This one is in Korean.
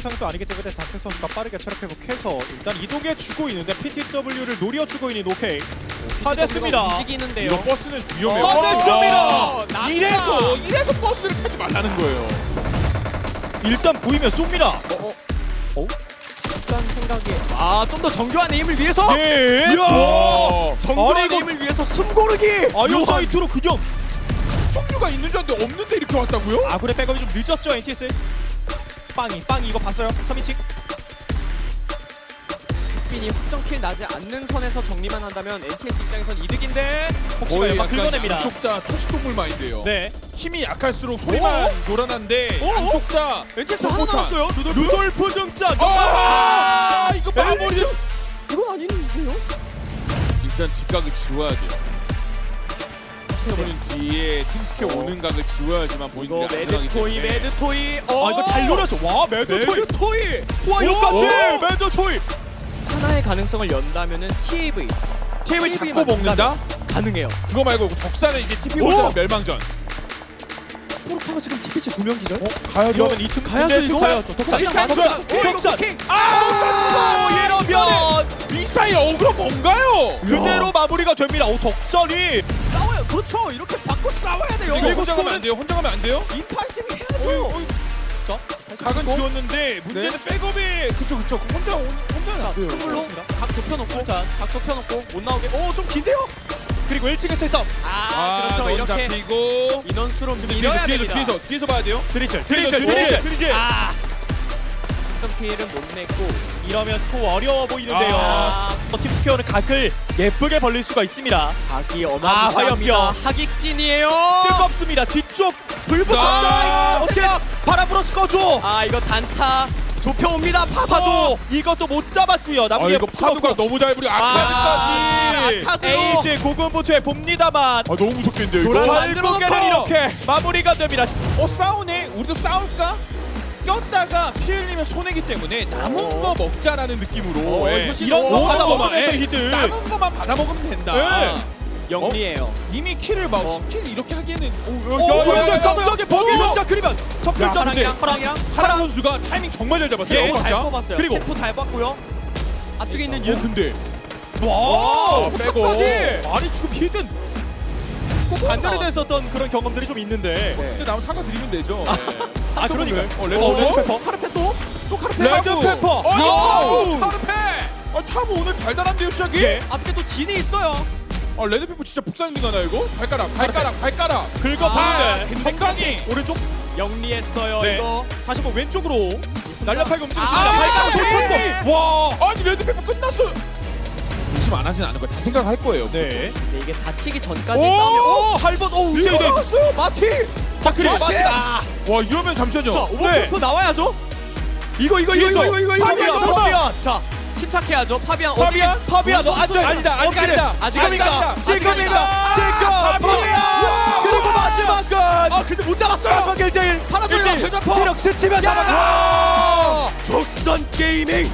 선수도 아니기 때문에 단테 선수가 빠르게 체력 회복해서 일단 이동해 주고 있는데 PTW를 노려 주고 있는 오케이 파됐습니다. 움직이는데요. 이거 버스는 위험해요. 어, 됐습니다. 어. 이래서 이래서 버스를 타지 말라는 거예요. 일단 보이면 쏩니다. 잠깐 생각이 아좀 더 정교한 에임을 위해서 네. 이야! 와, 정교한 아니, 이거- 에임을 위해서 숨 고르기 아요 사이트로 그냥 종류가 있는 줄 알았는데 없는데 이렇게 왔다고요? 아군의 백업이 좀 늦었죠 NTS. 빵이 빵이 이거 봤어요? 3인칭 빈이 확정킬 나지 않는 선에서 정리만 한다면 NTS 입장에선 이득인데 혹시가 막 긁어냅니다. 양쪽 다 초식동물 마인드예요. 네. 힘이 약할수록 소리만 어? 양쪽 다 NTS 하나 남았어요 루돌프 등장. 아, 이거 마무리. 이건 아닌데요? 일단 뒷각을 지워야 돼요. 최근은 뒤에 팀스케 오는 각을 지워야지만 이거 본인들이 안전하기 매드토이 때문에. 매드토이 아 이거 잘 노렸어. 와 매드 토이. 매드토이 와 이거까지 오! 매드 토이. 하나의 가능성을 연다면은 TAV 팀을 TAV 잡고 먹는다. 가능해요 그거 말고 덕산은 이게 TP 오! 골드랑 멸망전. 스포르타가 지금 TP치 두명 기절? 가야죠. 이러면 이팀 가야죠, 이거? 가야죠. 독산. 독산. 킹! 아! 이러면 미사일 어그로 뭔가요? 그대로 마무리가 됩니다. 오 덕선이. 싸워요. 그렇죠. 이렇게 바꿔 싸워야 돼요. 이거 혼자 가면 안 돼요? 혼자 가면 안 돼요? 인파이팅을 어이, 해야죠. 어이. 각은 지웠는데 문제는 백업이 그쵸 그쵸. 혼자 온- 혼자는 안 돼요. 스물로 각 좁혀놓고 일단 각 좁혀놓고 못 나오게. 오 좀 긴데요? 그리고 1층에서 서 아, 그렇죠. 넌 이렇게 잡히고. 인원수로 밀어야 뒤에서 됩니다. 뒤에서 뒤에서 봐야 돼요. 드리즐 드리즐 드리즐 드 아 3점 피해를 못 냈고 이러면 스코어 어려워 보이는데요. 아. 어, 팀 스퀘어는 각을 예쁘게 벌릴 수가 있습니다. 각이 아, 어마무시합니다 화염병. 하객진이에요 뜨겁습니다. 뒤쪽 불붙었죠. 아. 어떻게 바람 불어 꺼줘. 아 이거 단차 좁혀옵니다 파도 파도 이것도 못 잡았고요. 아 이거 파도가 너무 잘 부려 아카드까지. 아, 아카드로 에이지 고군분투에 봅니다만 아 너무 무섭겠는데요 조란 이거. 만들어 결국에는 놓고. 이렇게 마무리가 됩니다. 어 싸우네. 우리도 싸울까? 꼈다가 피해리면 손해기 때문에 남은 어. 거 먹자라는 느낌으로 어, 예. 효신- 이런 거 오, 받아 오, 먹으면서 예. 히든. 남은 거만 받아 먹으면 된다. 네. 영리해요 이미 킬을 막 어. 10킬 이렇게 하기에는 오, 오, 야, 야, 야, 야, 야. 갑자기 버기 점자 그리면 첫 글자 문제. 파랑이랑 선수가 타이밍 정말 잘 잡았어요. 예, 잘 진짜. 뽑았어요 그리고- 잘 봤고요 앞쪽에 있는 어 윤 근데 와, 아, 빼고. 아니 지금 히든 꼭 반전이 됐었던 그런 경험들이 좀 있는데. 근데 나무 사과 드리면 되죠. 아 그러니까. 어, 레드 어, 레드 페퍼. 카르페토 또 카르페 레드 타브. 페퍼. 어, 오! 카르페. 아 타브 오늘 달달한데요 시작이? 예. 아직에 또 진이 있어요 아 레드 페퍼 진짜 북산인 가나 이거? 발가락 발가락 발가락. 긁어 아, 보는데 건강이. 오른쪽 영리했어요 네. 이거 다시 한번 왼쪽으로 날렵하게 움직이십니다. 아, 발가락! 놓쳤고. 와. 아니 레드 페퍼 끝났어 요. 의심 안 하진 않을 거야. 다 생각할 거예요. 네. 네, 이게 다치기 전까지 오! 싸우면 오! 8번 오 이거 세이드. 나왔어요 마티 자 그리고 마티! 마티다. 와 이러면 잠시만요. 자 오버템포 나와야죠 이거 이거 이거 뒤에서. 이거 이거 이거 파비안, 이거 파비안. 자 침착해야죠 파비안 파비안? 파비안 너 앉아 아니다, 아직 아니다. 지금인가 아직입니다. 지금인가 아직입니다. 지금 파비안. 그리고 마지막 끝아 근데 못 잡았어요 마지막 1대1 팔아줘요 체력 스치면서 야! 막아 독선 게이밍